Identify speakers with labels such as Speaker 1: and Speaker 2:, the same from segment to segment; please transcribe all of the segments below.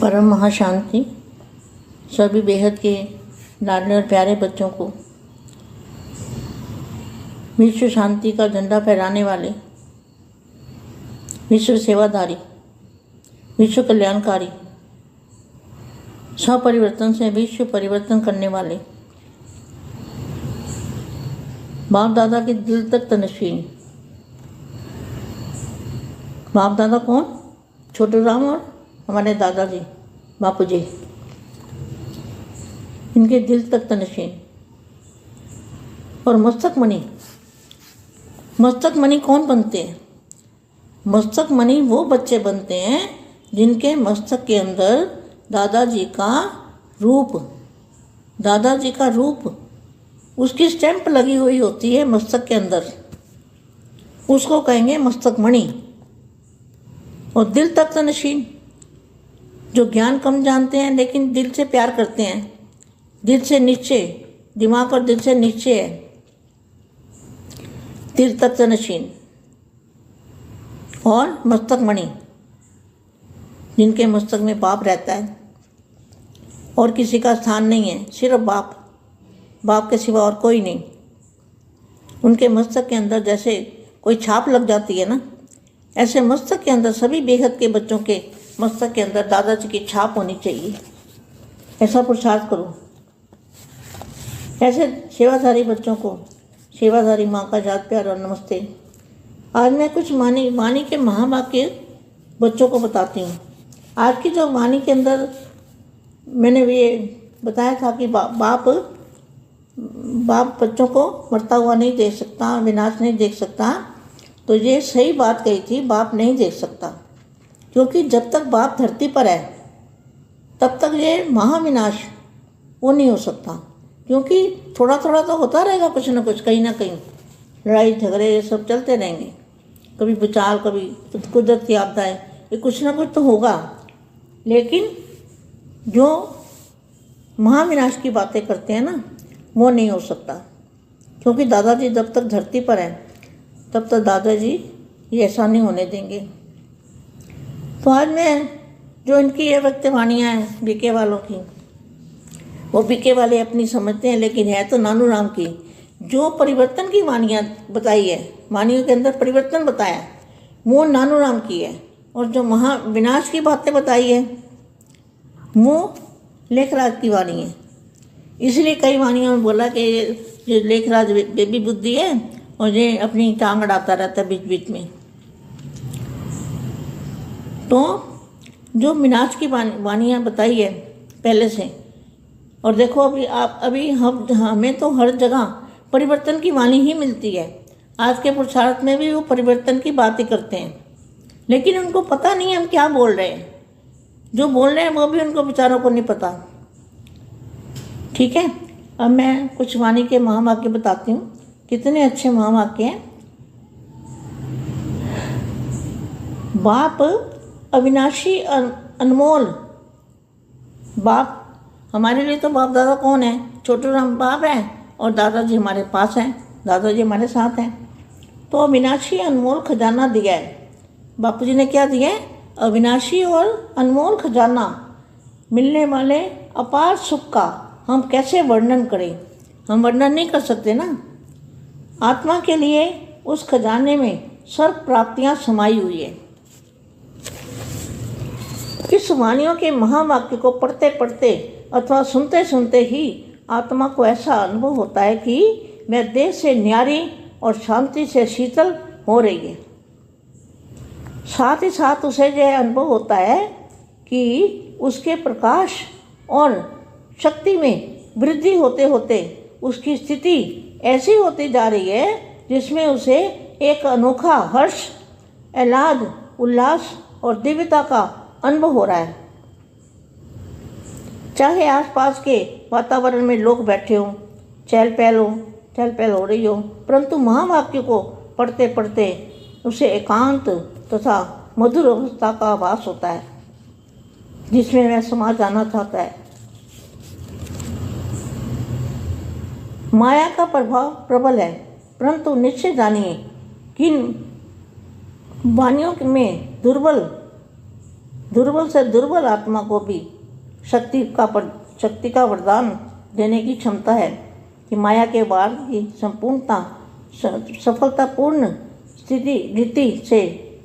Speaker 1: परम महाशांति। सभी बेहद के लाडले और प्यारे बच्चों को विश्व शांति का झंडा फहराने वाले, विश्व सेवाधारी, विश्व कल्याणकारी स्वपरिवर्तन से विश्व परिवर्तन करने वाले, बाप दादा के दिल तक तनशीन बाप दादा कौन? छोटू राम और हमारे दादाजी बापू जी इनके दिल तक तनशीन और मस्तक मणि मस्तक मणि कौन बनते हैं? मस्तक मणि वो बच्चे बनते हैं जिनके मस्तक के अंदर दादाजी का रूप, दादाजी का रूप, उसकी स्टैंप लगी हुई होती है मस्तक के अंदर। उसको कहेंगे मस्तक मणि और दिल तक नशीन जो ज्ञान कम जानते हैं, लेकिन दिल से प्यार करते हैं। दिल से नीचे दिमाग और दिल से नीचे है। दिल तक नशीन और मस्तक मणि जिनके मस्तक में बाप रहता है। और किसी का स्थान नहीं है, सिर्फ़ बाप। बाप के सिवा और कोई नहीं। उनके मस्तक के अंदर जैसे कोई छाप लग जाती है ना, ऐसे मस्तक के अंदर सभी बेहद के बच्चों के मस्तक के अंदर दादाजी की छाप होनी चाहिए। ऐसा पुरुषार्थ करो। ऐसे सेवाधारी बच्चों को सेवाधारी माँ का याद प्यार और नमस्ते। आज मैं कुछ मानी वाणी के महावाक्य बच्चों को बताती हूँ। आज की जो वाणी के अंदर मैंने ये बताया था कि बा, बाप बाप बच्चों को मरता हुआ नहीं देख सकता विनाश नहीं देख सकता। तो ये सही बात कही थी बाप नहीं देख सकता। क्योंकि जब तक बाप धरती पर है, तब तक ये महाविनाश वो नहीं हो सकता। क्योंकि थोड़ा थोड़ा तो होता रहेगा कुछ ना कुछ, कहीं ना कहीं। लड़ाई झगड़े ये सब चलते रहेंगे। कभी भूचाल कभी कुदरत आपदाएँ, ये कुछ ना कुछ तो होगा। लेकिन जो महाविनाश की बातें करते हैं ना, वो नहीं हो सकता। क्योंकि दादाजी जब तक धरती पर हैं, तब तक दादाजी ये ऐसा नहीं होने देंगे। आज मैं जो इनकी ये व्यक्तिवाणियाँ हैं, बीके वालों की, वो बीके वाले अपनी समझते हैं, लेकिन है तो नानू राम की, जो परिवर्तन की वाणियाँ बताई है, वाणियों के अंदर परिवर्तन बताया, वो नानू राम की है, और जो महा विनाश की बातें बताई है, वो लेखराज की वाणी है। इसलिए कई वाणियों में बोला कि ये लेखराज बेबी बुद्धि है, और ये अपनी टांग अड़ाता रहता है बीच बीच में। तो जो विनाश की वाणियाँ बताई है, पहले से। और देखो अभी आप, अभी हम, हमें तो हर जगह परिवर्तन की वाणी ही मिलती है। आज के पुरुषार्थ में भी वो परिवर्तन की बातें करते हैं। लेकिन उनको पता नहीं हम क्या बोल रहे हैं। जो बोल रहे हैं वो भी उनको बेचारों को नहीं पता। ठीक है? अब मैं कुछ वाणी के महावाक्य बताती हूँ। कितने अच्छे महावाक्य हैं। बाप अविनाशी अनमोल। बाप, हमारे लिए तो बाप दादा कौन है? छोटू राम बाप हैं और दादाजी हमारे पास हैं, दादाजी हमारे साथ हैं। तो अविनाशी अनमोल खजाना दिया है। बापू जी ने क्या दिया है? अविनाशी और अनमोल खजाना। मिलने वाले अपार सुख का हम कैसे वर्णन करें? हम वर्णन नहीं कर सकते ना? आत्मा के लिए उस खजाने में सर्व प्राप्तियाँ समाई हुई है। इस वाणियों के महावाक्य को पढ़ते पढ़ते अथवा सुनते सुनते ही आत्मा को ऐसा अनुभव होता है कि मैं देह से न्यारी और शांति से शीतल हो रही है। साथ ही साथ उसे यह अनुभव होता है कि उसके प्रकाश और शक्ति में वृद्धि होते होते उसकी स्थिति ऐसी होती जा रही है जिसमें उसे एक अनोखा हर्ष एलाद उल्लास और दिव्यता का अनुभव हो रहा है। चाहे आसपास के वातावरण में लोग बैठे हों, चहल पहल हो, चहल पहल हो रही हो, परंतु महावाक्य को पढ़ते पढ़ते उसे एकांत तथा मधुर अवस्था का आभास होता है, जिसमें वह समा जाना चाहता है। माया का प्रभाव प्रबल है, परंतु निश्चय जानिए कि वाणियों में दुर्बल दुर्बल से दुर्बल आत्मा को भी शक्ति का शक्ति का वरदान देने की क्षमता है कि माया के वार की संपूर्णता सफलतापूर्ण स्थिति, रीति से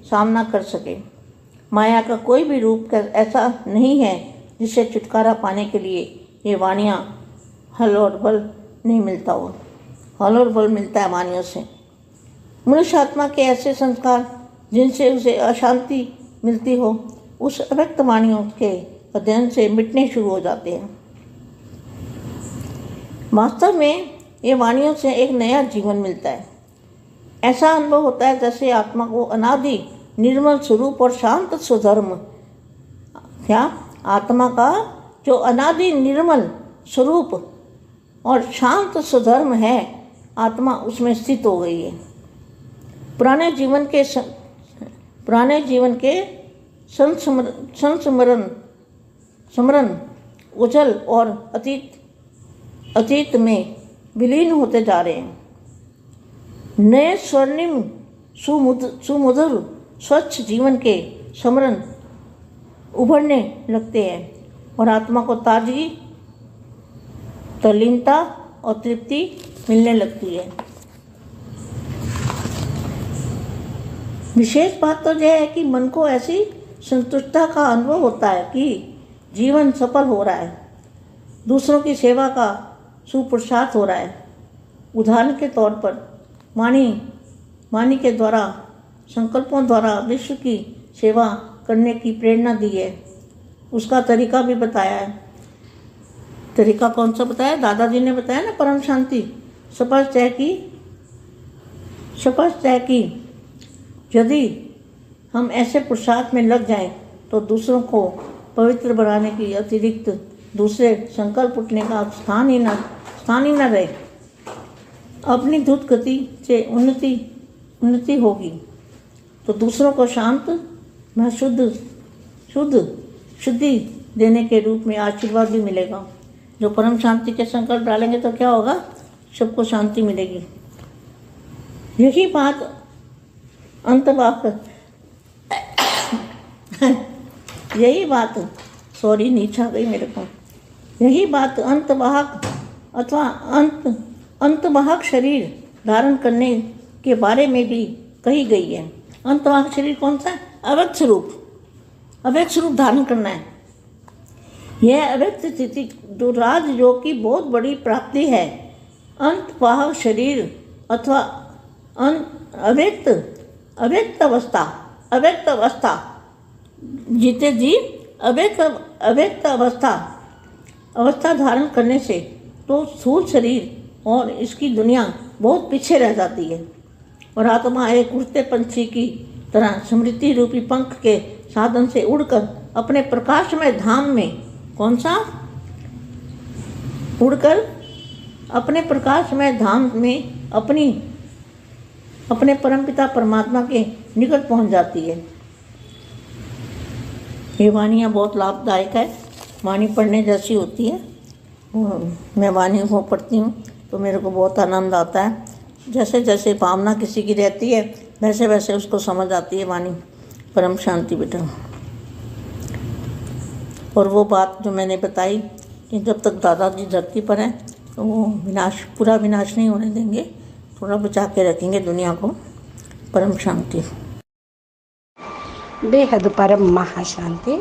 Speaker 1: सामना कर सके। माया का कोई भी रूप कर ऐसा नहीं है जिससे छुटकारा पाने के लिए ये वाणियाँ हल और बल नहीं मिलता हो। हल और बल मिलता है वाणियों से। मनुष्य आत्मा के ऐसे संस्कार जिनसे उसे अशांति मिलती हो उस अव्यक्त वाणियों के अध्ययन से मिटने शुरू हो जाते हैं। वास्तव में ये वाणियों से एक नया जीवन मिलता है। ऐसा अनुभव होता है जैसे आत्मा को अनादि, निर्मल स्वरूप और शांत स्वधर्म। क्या? आत्मा का जो अनादि, निर्मल स्वरूप और शांत स्वधर्म है, आत्मा उसमें स्थित हो गई है। पुराने जीवन के पुराने जीवन के संस्मरण स्मरण उजल और अतीत अतीत में विलीन होते जा रहे हैं। नए स्वर्णिम सुमुद सुमधुर स्वच्छ जीवन के स्मरण उभरने लगते हैं और आत्मा को ताजगी तलीनता और तृप्ति मिलने लगती है। विशेष बात तो यह है कि मन को ऐसी संतुष्टता का अनुभव होता है कि जीवन सफल हो रहा है। दूसरों की सेवा का सुपुरुषार्थ हो रहा है। उदाहरण के तौर पर वाणी वाणी के द्वारा, संकल्पों द्वारा विश्व की सेवा करने की प्रेरणा दी है। उसका तरीका भी बताया है। तरीका कौन सा बताया? दादाजी ने बताया ना, परम शांति। स्पष्ट है कि स्पष्ट है कि। यदि हम ऐसे पुरुषार्थ में लग जाएँ तो दूसरों को पवित्र बनाने की अतिरिक्त दूसरे संकल्प उठने का स्थान ही न, स्थान ही न रहे। अपनी द्रुत गति से उन्नति उन्नति होगी। तो दूसरों को शांत, में शुद्ध शुद्ध, शुद्धि देने के रूप में आशीर्वाद भी मिलेगा। जो परम शांति के संकल्प डालेंगे तो क्या होगा? सबको शांति मिलेगी। यही बात अंतवाक यही बात सॉरी नीचा गई मेरे को। यही बात अंतवाहक अथवा अंत, अंतवाहक शरीर धारण करने के बारे में भी कही गई है। अंतवाहक शरीर कौन सा है? स्वरूप अव्यक्त स्वरूप धारण करना है। यह अव्यक्त स्थिति जो राजयोग की बहुत बड़ी प्राप्ति है। अंतवाहक शरीर अथवा अन, अव्यक्त अव्यक्त अवस्था अव्यक्त अवस्था जीते जी अव्यक्त अव्यक्त अवस्था अवस्था धारण करने से तो स्थूल शरीर और इसकी दुनिया बहुत पीछे रह जाती है। और आत्मा एक उड़ते पंछी की तरह स्मृति रूपी पंख के साधन से उड़कर अपने प्रकाशमय धाम में कौन सा? उड़कर अपने प्रकाशमय धाम में अपनी, अपने परमपिता परमात्मा के निकट पहुँच जाती है। ये वाणियाँ बहुत लाभदायक है। वाणी पढ़ने जैसी होती है। मैं वाणी को पढ़ती हूँ तो मेरे को बहुत आनंद आता है। जैसे जैसे भावना किसी की रहती है वैसे वैसे उसको समझ आती है वाणी। परम शांति बेटा। और वो बात जो मैंने बताई, कि जब तक दादाजी धरती पर हैं तो वो विनाश, पूरा विनाश नहीं होने देंगे। थोड़ा बचा के रखेंगे दुनिया को। परम शांति।
Speaker 2: బేహదు పరం మహాశాంతి.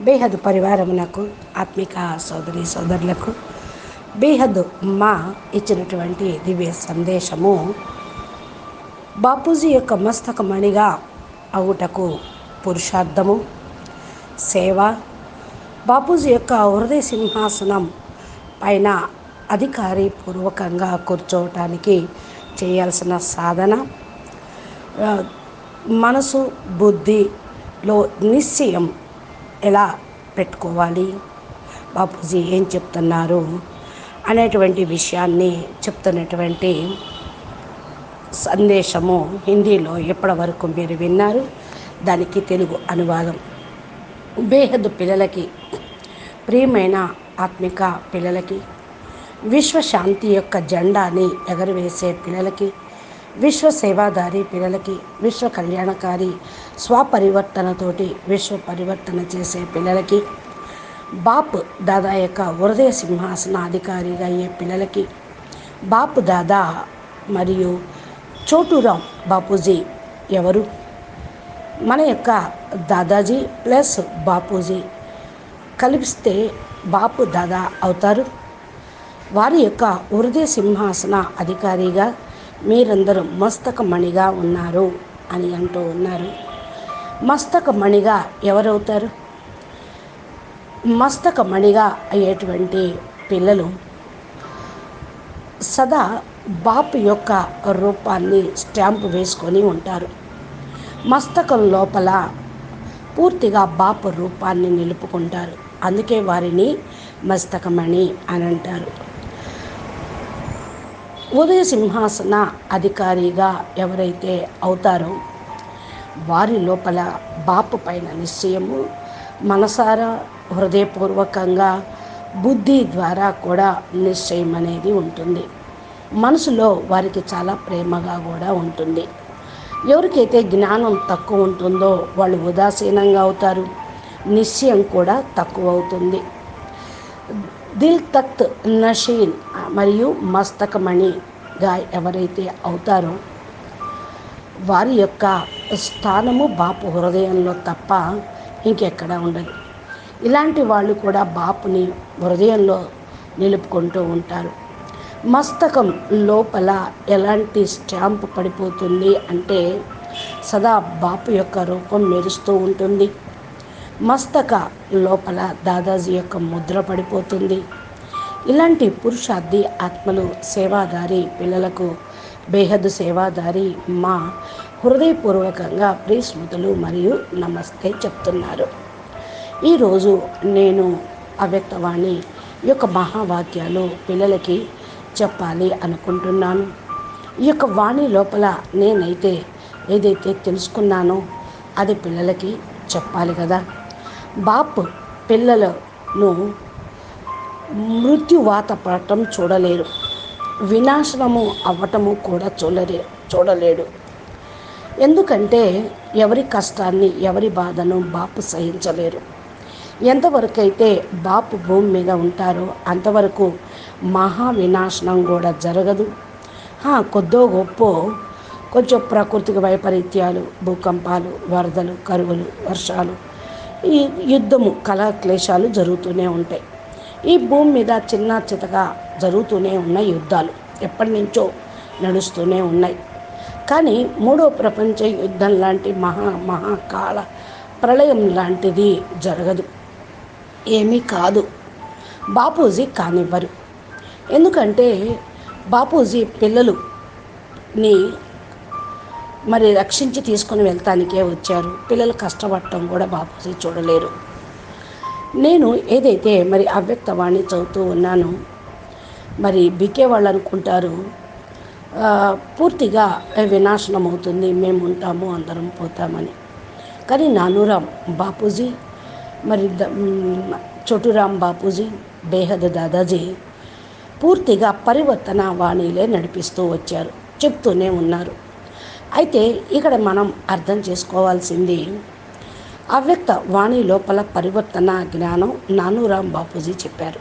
Speaker 2: బేహదు పరివారమునకు ఆత్మిక సోదరి సోదరులకు బేహదు మా ఇచ్చినటువంటి దివ్య సందేశము బాపూజీ యొక్క మస్తకమణిగా అవుటకు పురుషార్థము సేవ బాపూజీ యొక్క హృదయ సింహాసనం పైన అధికారి పూర్వకంగా కూర్చోవటానికి చేయాల్సిన సాధన. మనసు బుద్ధిలో నిశ్చయం ఎలా పెట్టుకోవాలి? బాపూజీ ఏం చెప్తున్నారు? అనేటువంటి విషయాన్ని చెప్తున్నటువంటి సందేశము హిందీలో ఎప్పటి వరకు మీరు విన్నారు? దానికి తెలుగు అనువాదం. బేహద్దు పిల్లలకి ప్రియమైన ఆత్మిక పిల్లలకి విశ్వశాంతి యొక్క జెండాని ఎగరవేసే పిల్లలకి విశ్వ సేవాదారి పిల్లలకి విశ్వ కళ్యాణకారి స్వపరివర్తనతోటి విశ్వ పరివర్తన చేసే పిల్లలకి బాప్ దాదా యొక్క హృదయ సింహాసన అధికారిగా అయ్యే పిల్లలకి బాప్ దాదా మరియు చోటురామ్ బాపూజీ ఎవరు? మన యొక్క దాదాజీ ప్లస్ బాపూజీ కలిపిస్తే బాపు దాదా అవుతారు. వారి యొక్క హృదయ సింహాసన అధికారిగా మీరందరూ మస్తకమణిగా ఉన్నారు అని అంటూ ఉన్నారు. మస్తకమణిగా ఎవరవుతారు? మస్తకమణిగా అయ్యేటువంటి పిల్లలు సదా బాపు యొక్క రూపాన్ని స్టాంపు వేసుకొని ఉంటారు. మస్తకం లోపల పూర్తిగా బాపు రూపాన్ని నిలుపుకుంటారు. అందుకే వారిని మస్తకమణి అని అంటారు. ఉదయ సింహాసన అధికారిగా ఎవరైతే అవుతారో వారి లోపల బాపు పైన నిశ్చయము మనసారా హృదయపూర్వకంగా బుద్ధి ద్వారా కూడా నిశ్చయం అనేది ఉంటుంది. మనసులో వారికి చాలా ప్రేమగా కూడా ఉంటుంది. ఎవరికైతే జ్ఞానం తక్కువ ఉంటుందో వాళ్ళు ఉదాసీనంగా అవుతారు. నిశ్చయం కూడా తక్కువ అవుతుంది. దిల్ తఖ్త్ నషీన్ మరియు మస్తకమణిగా ఎవరైతే అవుతారో వారి యొక్క స్థానము బాపు హృదయంలో తప్ప ఇంకెక్కడా ఉండదు. ఇలాంటి వాళ్ళు కూడా బాపుని హృదయంలో నిలుపుకుంటూ ఉంటారు. మస్తకం లోపల ఎలాంటి స్టాంప్ పడిపోతుంది అంటే సదా బాపు యొక్క రూపం మెరుస్తూ ఉంటుంది. మస్తక లోపల దాదాజీ యొక్క ముద్ర పడిపోతుంది. ఇలాంటి పురుషార్థి ఆత్మలు సేవాదారి పిల్లలకు బేహద్దు సేవాదారి మా హృదయపూర్వకంగా ప్రియస్మృతులు మరియు నమస్తే చెప్తున్నారు. ఈరోజు నేను అవ్యక్తవాణి యొక్క మహావాక్యాలు పిల్లలకి చెప్పాలి అనుకుంటున్నాను. ఈ యొక్క వాణి లోపల నేనైతే ఏదైతే తెలుసుకున్నానో అది పిల్లలకి చెప్పాలి కదా. బాప్ పిల్లలను మృత్యువాత పడటం చూడలేరు వినాశనము అవ్వటము కూడా చూడలే చూడలేడు. ఎందుకంటే ఎవరి కష్టాన్ని ఎవరి బాధను బాపు సహించలేరు. ఎంతవరకైతే బాపు భూమి మీద ఉంటారో అంతవరకు మహా వినాశనం కూడా జరగదు. హా, కొద్దో గొప్ప కొంచెం ప్రకృతిక వైపరీత్యాలు భూకంపాలు వరదలు కరువులు వర్షాలు ఈ యుద్ధము కలక్లేశాలు జరుగుతూనే ఉంటాయి. ఈ భూమి మీద చిన్న చితగా జరుగుతూనే ఉన్న యుద్ధాలు ఎప్పటి నుంచో నడుస్తూనే ఉన్నాయి. కానీ మూడో ప్రపంచ యుద్ధం లాంటి మహా మహాకాల ప్రళయం లాంటిది జరగదు. ఏమీ కాదు. బాపూజీ కానివ్వరు. ఎందుకంటే బాపూజీ పిల్లలుని మరి రక్షించి తీసుకొని వెళ్తానికే వచ్చారు. పిల్లలు కష్టపడటం కూడా బాపూజీ చూడలేరు. నేను ఏదైతే మరి అవ్యక్త వాణి చదువుతూ ఉన్నానో మరి బికే వాళ్ళు అనుకుంటారు పూర్తిగా వినాశనం అవుతుంది మేము ఉంటాము అందరం పోతామని. కానీ నానూరాం బాపూజీ మరి ద- చోటురాం బాపూజీ బేహద్ దాదాజీ పూర్తిగా పరివర్తన వాణిలే నడిపిస్తూ వచ్చారు చెప్తూనే ఉన్నారు. అయితే ఇక్కడ మనం అర్థం చేసుకోవాల్సింది అవ్యక్త వాణి లోపల పరివర్తన జ్ఞానం నానురామ్ బాపూజీ చెప్పారు.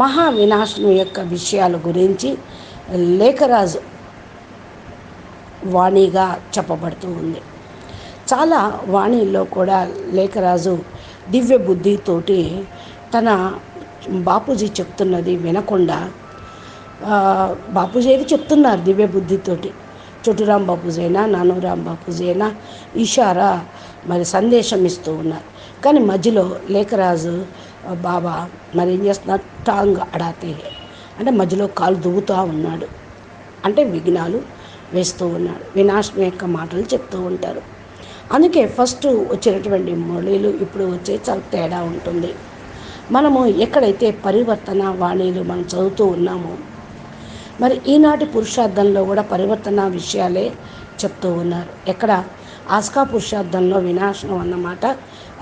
Speaker 2: మహా వినాశనం యొక్క విషయాల గురించి లేఖరాజు వాణిగా చెప్పబడుతూ ఉంది. చాలా వాణిల్లో కూడా లేఖరాజు దివ్య బుద్ధితోటి తన బాపూజీ చెప్తున్నది వినకుండా బాపూజీ ఏది చెప్తున్నారు దివ్య బుద్ధితోటి? చోటురాం బాపూజీ అయినా నానూరాం బాపూజీ అయినా ఇషారా మరి సందేశం ఇస్తూ ఉన్నారు. కానీ మధ్యలో లేఖరాజు బాబా మరి ఏం చేస్తున్నారు? టాంగ్ అడాతే. అంటే మధ్యలో కాలు దువ్వుతూ ఉన్నాడు. అంటే విఘ్నాలు వేస్తూ ఉన్నాడు. వినాశనం యొక్క మాటలు చెప్తూ ఉంటారు. అందుకే ఫస్ట్ వచ్చినటువంటి మొళీలు ఇప్పుడు వచ్చే చాలా తేడా ఉంటుంది. మనము ఎక్కడైతే పరివర్తన వాణీలు మనం చదువుతూ ఉన్నామో మరి ఈనాటి పురుషార్థంలో కూడా పరివర్తన విషయాలే చెప్తూ ఉన్నారు. ఎక్కడ? ఆస్కా పురుషార్థంలో వినాశనం అన్నమాట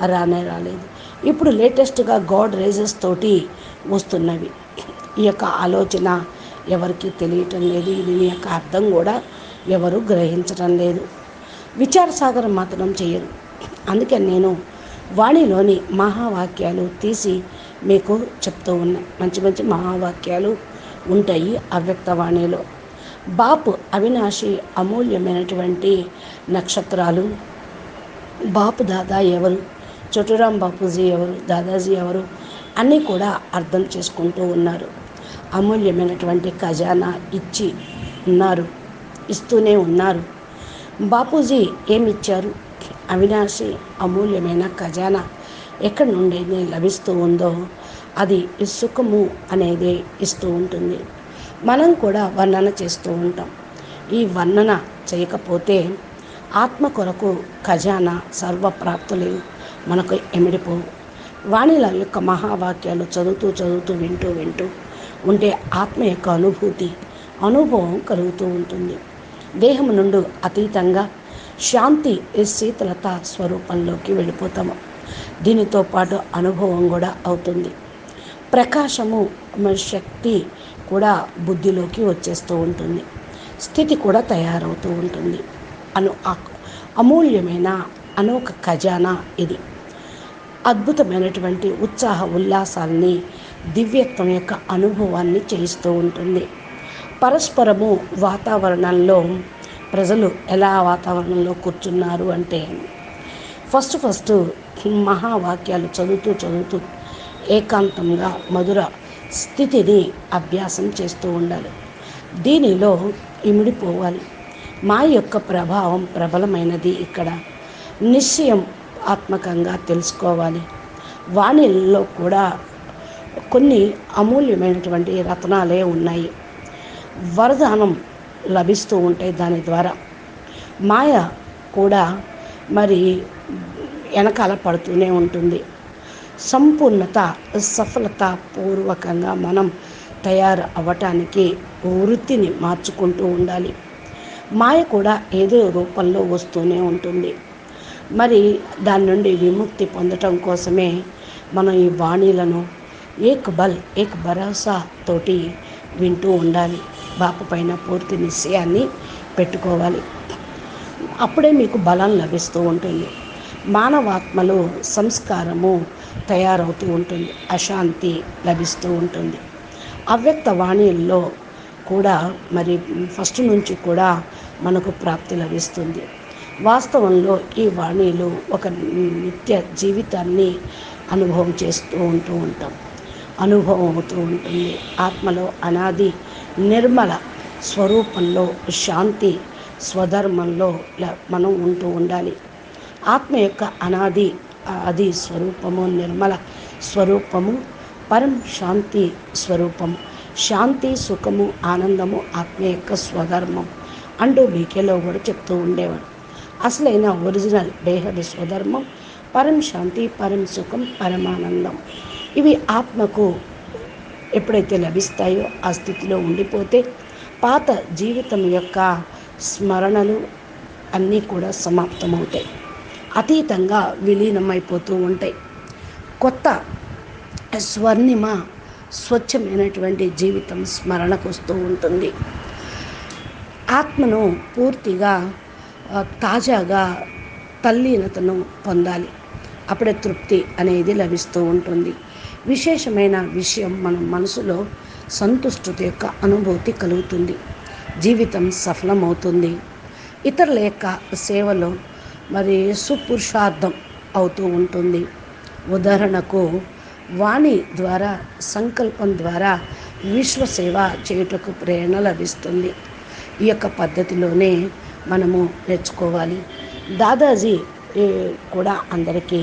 Speaker 2: రానే రాలేదు. ఇప్పుడు లేటెస్ట్గా గాడ్ రేజెస్ తోటి వస్తున్నవి. ఈ యొక్క ఆలోచన ఎవరికి తెలియటం లేదు. దీని యొక్క అర్థం కూడా ఎవరు గ్రహించటం లేదు. విచారసాగరం మాత్రం చేయరు. అందుకే నేను వాణిలోని మహావాక్యాలు తీసి మీకు చెప్తూ ఉన్నా. మంచి మంచి మహావాక్యాలు ఉంటాయి అవ్యక్తవాణిలో బాపు అవినాశి అమూల్యమైనటువంటి నక్షత్రాలు. బాపు దాదా ఎవరు? చోటురాం బాపూజీ ఎవరు? దాదాజీ ఎవరు? అన్నీ కూడా అర్థం చేసుకుంటూ ఉన్నారు. అమూల్యమైనటువంటి ఖజానా ఇచ్చి ఉన్నారు ఇస్తూనే ఉన్నారు. బాపూజీ ఏమిచ్చారు? అవినాశి అమూల్యమైన ఖజానా ఎక్కడి నుండి లభిస్తూ ఉందో అది సుఖము అనేది ఇస్తూ ఉంటుంది. మనం కూడా వర్ణన చేస్తూ ఉంటాం. ఈ వర్ణన చేయకపోతే ఆత్మ కొరకు ఖజానా సర్వప్రాప్తులు మనకు ఎమిడిపోవు. వాణిల యొక్క మహావాక్యాలు చదువుతూ చదువుతూ వింటూ వింటూ ఉంటే ఆత్మ యొక్క అనుభూతి అనుభవం కలుగుతూ ఉంటుంది. దేహం నుండి అతీతంగా శాంతి శీతలత స్వరూపంలోకి వెళ్ళిపోతాము. దీనితో పాటు అనుభవం కూడా అవుతుంది. ప్రకాశము శక్తి కూడా బుద్ధిలోకి వచ్చేస్తూ ఉంటుంది. స్థితి కూడా తయారవుతూ ఉంటుంది. అను అమూల్యమైన అనొక ఖజానా ఇది. అద్భుతమైనటువంటి ఉత్సాహ ఉల్లాసాల్ని దివ్యత్వం యొక్క అనుభవాన్ని చేయిస్తూ ఉంటుంది. పరస్పరము వాతావరణంలో ప్రజలు ఎలా వాతావరణంలో కూర్చున్నారు అంటే ఫస్ట్ ఫస్ట్ మహావాక్యాలు చదువుతూ చదువుతూ ఏకాంతంగా మధుర స్థితిని అభ్యాసం చేస్తూ ఉండాలి. దీనిలో ఇమిడిపోవాలి. మా యొక్క ప్రభావం ప్రబలమైనది ఇక్కడ. నిశ్చయం ఆత్మకంగా తెలుసుకోవాలి. వాణిల్లో కూడా కొన్ని అమూల్యమైనటువంటి రత్నాలే ఉన్నాయి. వరదానం లభిస్తూ ఉంటాయి దాని ద్వారా. మాయ కూడా మరి వెనకాల పడుతూనే ఉంటుంది. సంపూర్ణత సఫలత పూర్వకంగా మనం తయారు అవ్వటానికి వృత్తిని మార్చుకుంటూ ఉండాలి. మాయ కూడా ఏదో రూపంలో వస్తూనే ఉంటుంది. మరి దాని నుండి విముక్తి పొందటం కోసమే మనం ఈ వాణీలను ఏక్ బల్ ఏక్ భరోసా తోటి వింటూ ఉండాలి. బాపు పైన పూర్తి నిశ్చయాన్ని పెట్టుకోవాలి. అప్పుడే మీకు బలం లభిస్తూ ఉంటుంది. మానవాత్మలో సంస్కారము తయారవుతూ ఉంటుంది. అశాంతి లభిస్తూ ఉంటుంది. అవ్యక్త వాణిల్లో కూడా మరి ఫస్ట్ నుంచి కూడా మనకు ప్రాప్తి లభిస్తుంది. వాస్తవంలో ఈ వాణిలు ఒక నిత్య జీవితాన్ని అనుభవం చేస్తూ ఉంటూ ఉంటాం. అనుభవం అవుతూ ఉంటుంది. ఆత్మలో అనాది నిర్మల స్వరూపంలో శాంతి స్వధర్మంలో ల- మనం ఉంటూ ఉండాలి. ఆత్మ యొక్క అనాది అది స్వరూపము నిర్మల స్వరూపము పరం శాంతి స్వరూపము. శాంతి సుఖము ఆనందము ఆత్మ యొక్క స్వధర్మం అంటూ బీకేలో కూడా చెప్తూ ఉండేవాడు. అసలైన ఒరిజినల్ బేహద స్వధర్మం పరం శాంతి పరం సుఖం పరమానందం ఇవి ఆత్మకు ఎప్పుడైతే లభిస్తాయో ఆ స్థితిలో ఉండిపోతే పాత జీవితం యొక్క స్మరణలు అన్నీ కూడా సమాప్తమవుతాయి. అతీతంగా విలీనమైపోతూ ఉంటాయి. కొత్త స్వర్ణిమ స్వచ్ఛమైనటువంటి జీవితం స్మరణకు వస్తూ ఉంటుంది. ఆత్మను పూర్తిగా తాజాగా తల్లీనతను పొందాలి. అప్పుడే తృప్తి అనేది లభిస్తూ ఉంటుంది. విశేషమైన విషయం మన మనసులో సంతుష్టత యొక్క అనుభూతి కలుగుతుంది. జీవితం సఫలమవుతుంది. ఇతరుల యొక్క సేవలో మరి సుపురుషార్థం అవుతూ ఉంటుంది. ఉదాహరణకు వాణి ద్వారా సంకల్పం ద్వారా విశ్వసేవ చేయుటకు ప్రేరణ లభిస్తుంది. ఈ యొక్క పద్ధతిలోనే మనము నేర్చుకోవాలి. దాదాజీ కూడా అందరికీ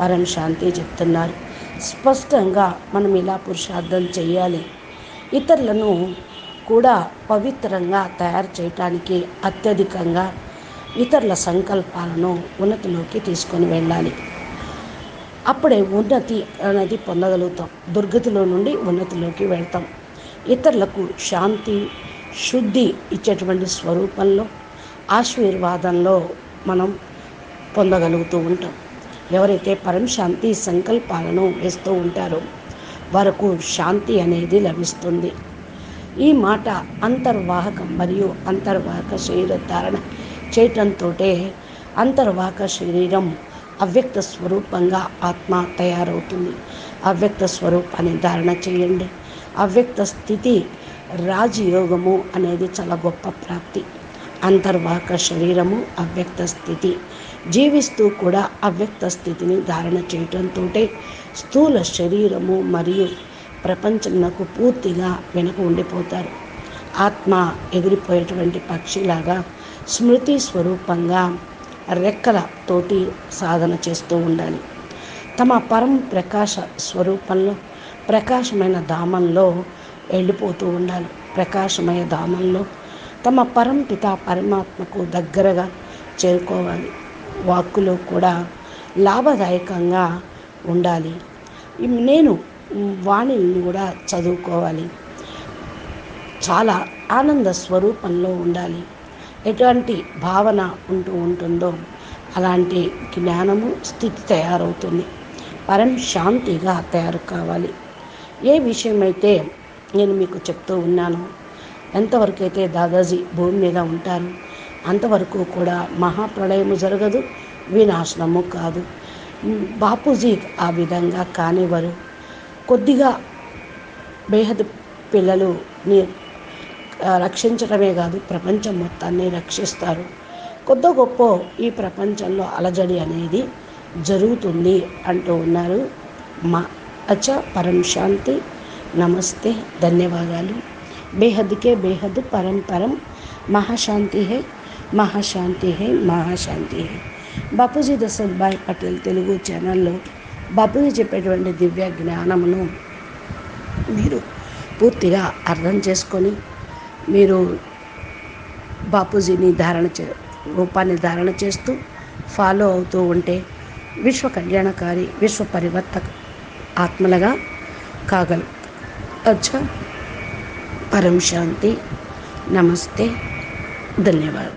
Speaker 2: పరం శాంతి చెప్తున్నారు. స్పష్టంగా మనం ఇలా పురుషార్థం చేయాలి. ఇతరులను కూడా పవిత్రంగా తయారు చేయటానికి అత్యధికంగా ఇతరుల సంకల్పాలను ఉన్నతిలోకి తీసుకొని వెళ్ళాలి. అప్పుడే ఉన్నతి అనేది పొందగలుగుతాం. దుర్గతిలో నుండి ఉన్నతిలోకి వెళ్తాం. ఇతరులకు శాంతి శుద్ధి ఇచ్చేటువంటి స్వరూపంలో ఆశీర్వాదంలో మనం పొందగలుగుతూ ఉంటాం. ఎవరైతే పరంశాంతి సంకల్పాలను వేస్తూ ఉంటారో వరకు శాంతి అనేది లభిస్తుంది. ఈ మాట అంతర్వాహకం మరియు అంతర్వాహక శరీర ధారణ చేయటంతో అంతర్వాక శరీరం అవ్యక్త స్వరూపంగా ఆత్మ తయారవుతుంది. అవ్యక్త స్వరూపాన్ని ధారణ చేయండి. అవ్యక్త స్థితి రాజయోగము అనేది చాలా గొప్ప ప్రాప్తి. అంతర్వాక శరీరము అవ్యక్త స్థితి. జీవిస్తూ కూడా అవ్యక్త స్థితిని ధారణ చేయటంతో స్థూల శరీరము మరియు ప్రపంచంకు పూర్తిగా వెనక ఉండిపోతారు. ఆత్మ ఎగిరిపోయేటువంటి పక్షిలాగా స్మృతి స్వరూపంగా రెక్కలతోటి సాధన చేస్తూ ఉండాలి. తమ పరం ప్రకాశ స్వరూపంలో ప్రకాశమైన ధామంలో వెళ్ళిపోతూ ఉండాలి. ప్రకాశమయ ధామంలో తమ పరం పిత పరమాత్మకు దగ్గరగా చేరుకోవాలి. వాక్కులో కూడా లాభదాయకంగా ఉండాలి. నేను వాణిని కూడా చదువుకోవాలి. చాలా ఆనంద స్వరూపంలో ఉండాలి. ఎటువంటి భావన ఉంటూ ఉంటుందో అలాంటి జ్ఞానము స్థితి తయారవుతుంది. పరం శాంతిగా తయారు కావాలి. ఏ విషయమైతే నేను మీకు చెప్తూ ఉన్నాను ఎంతవరకు అయితే దాదాజీ భూమి మీద ఉంటారు అంతవరకు కూడా మహాప్రళయము జరగదు వినాశనము కాదు. బాపూజీ ఆ విధంగా కానివ్వరు. కొద్దిగా బేహద్ పిల్లలు రక్షించడమే కాదు ప్రపంచం మొత్తాన్ని రక్షిస్తారు. కొద్ది గొప్ప ఈ ప్రపంచంలో అలజడి అనేది జరుగుతుంది అంటూ ఉన్నారు. మా అచ పరం శాంతి. నమస్తే ధన్యవాదాలు. బేహద్కే బేహద్ పరం పరం. మహాశాంతి హే మహాశాంతి హే మహాశాంతి హే. బాపూజీ దశభాయ్ పటేల్ తెలుగు ఛానల్లో బాపూజీ చెప్పేటువంటి దివ్య జ్ఞానమును మీరు పూర్తిగా అర్థం చేసుకొని మీరు బాపూజీని ధారణ చే రూపాన్ని ధారణ చేస్తూ ఫాలో అవుతూ ఉంటే విశ్వ కళ్యాణకారి విశ్వ పరివర్తక ఆత్మలుగా కాగలరు అచ్చా పరం శాంతి నమస్తే ధన్యవాదాలు.